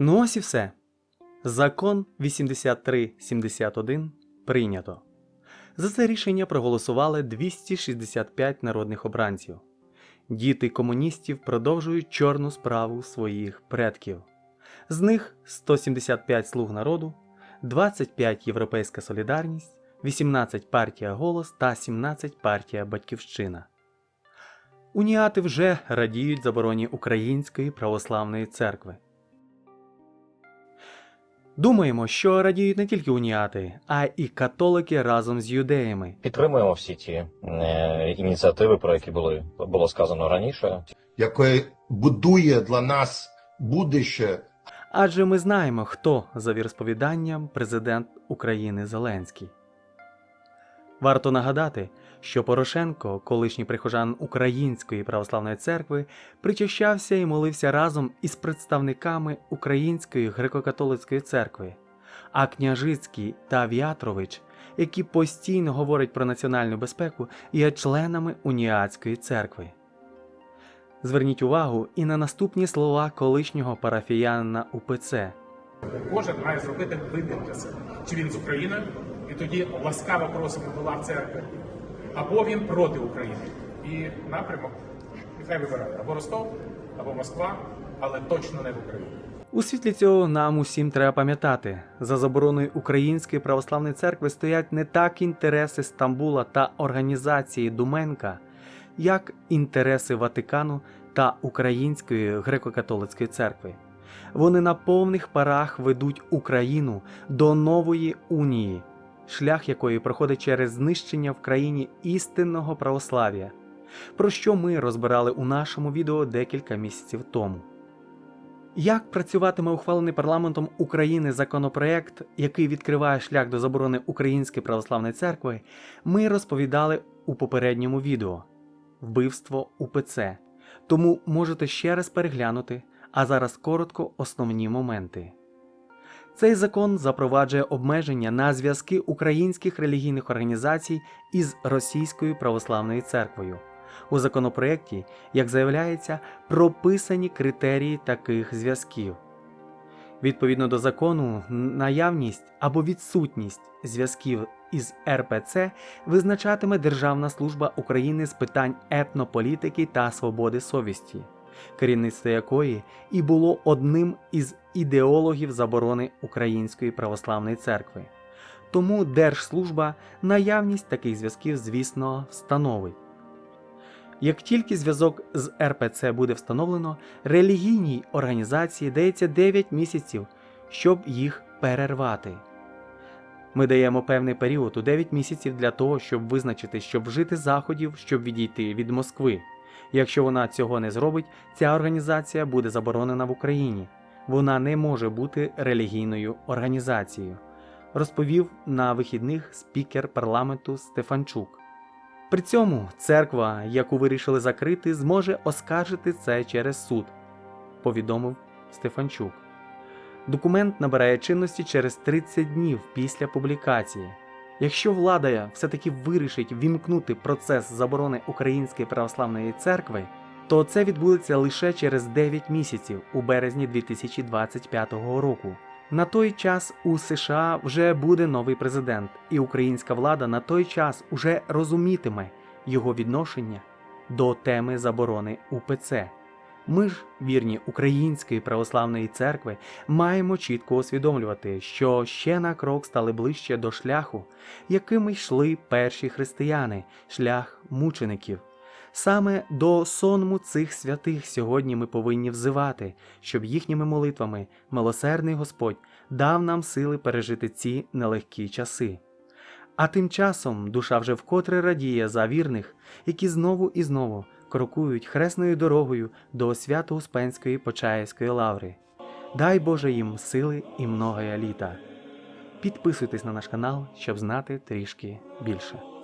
Ну ось і все. Закон 8371 прийнято. За це рішення проголосували 265 народних обранців. Діти комуністів продовжують чорну справу своїх предків. З них 175 слуг народу, 25 Європейська Солідарність, 18 партія Голос та 17 партія Батьківщина. Уніати вже радіють забороні Української православної церкви. Думаємо, що радіють не тільки уніати, а і католики разом з юдеями. Підтримуємо всі ті е, ініціативи, про які були було сказано раніше. яке будує для нас будуще Адже ми знаємо, хто за віросповіданням президент України Зеленський. Варто нагадати, що Порошенко, колишній прихожан Української православної церкви, причащався і молився разом із представниками Української греко-католицької церкви, а Княжицький та В'ятрович, які постійно говорять про національну безпеку, є членами уніатської церкви. Зверніть увагу і на наступні слова колишнього парафіянина УПЦ. Кожен має зробити вибір для себе. Чи він з України, і тоді ласкаво просимо до лав церкви, або він проти України. І напрямок нехай вибирає або Ростов, або Москва, але точно не в Україні. У світлі цього нам усім треба пам'ятати, за забороною Української православної церкви стоять не так інтереси Стамбула та організації Думенка, як інтереси Ватикану та Української греко-католицької церкви. Вони на повних парах ведуть Україну до нової унії, шлях якої проходить через знищення в країні істинного православ'я, про що ми розбирали у нашому відео декілька місяців тому. Як працюватиме ухвалений парламентом України законопроект, який відкриває шлях до заборони Української православної церкви, ми розповідали у попередньому відео Вбивство УПЦ. Тому можете ще раз переглянути, а зараз коротко основні моменти. Цей закон запроваджує обмеження на зв'язки українських релігійних організацій із Російською православною церквою. У законопроєкті, як заявляється, прописані критерії таких зв'язків. Відповідно до закону, наявність або відсутність зв'язків із РПЦ визначатиме Державна служба України з питань етнополітики та свободи совісті, керівництво якої і було одним із ідеологів заборони Української православної церкви. Тому Держслужба наявність таких зв'язків, звісно, встановить. Як тільки зв'язок з РПЦ буде встановлено, релігійній організації дається 9 місяців, щоб їх перервати. Ми даємо певний період у 9 місяців для того, щоб визначити, щоб вжити заходів, щоб відійти від Москви. Якщо вона цього не зробить, ця організація буде заборонена в Україні. Вона не може бути релігійною організацією, розповів на вихідних спікер парламенту Стефанчук. При цьому церква, яку вирішили закрити, зможе оскаржити це через суд, повідомив Стефанчук. Документ набирає чинності через 30 днів після публікації. Якщо влада все-таки вирішить вімкнути процес заборони Української православної церкви, то це відбудеться лише через 9 місяців у березні 2025 року. На той час у США вже буде новий президент, і українська влада на той час уже розумітиме його відношення до теми заборони УПЦ. Ми ж, вірні Української православної церкви, маємо чітко усвідомлювати, що ще на крок стали ближче до шляху, яким йшли перші християни, шлях мучеників. Саме до сонму цих святих сьогодні ми повинні взивати, щоб їхніми молитвами милосердний Господь дав нам сили пережити ці нелегкі часи. А тим часом душа вже вкотре радіє за вірних, які знову і знову крокують хресною дорогою до Свято-Успенської Почаївської лаври. Дай Боже їм сили і многоя літа. Підписуйтесь на наш канал, щоб знати трішки більше.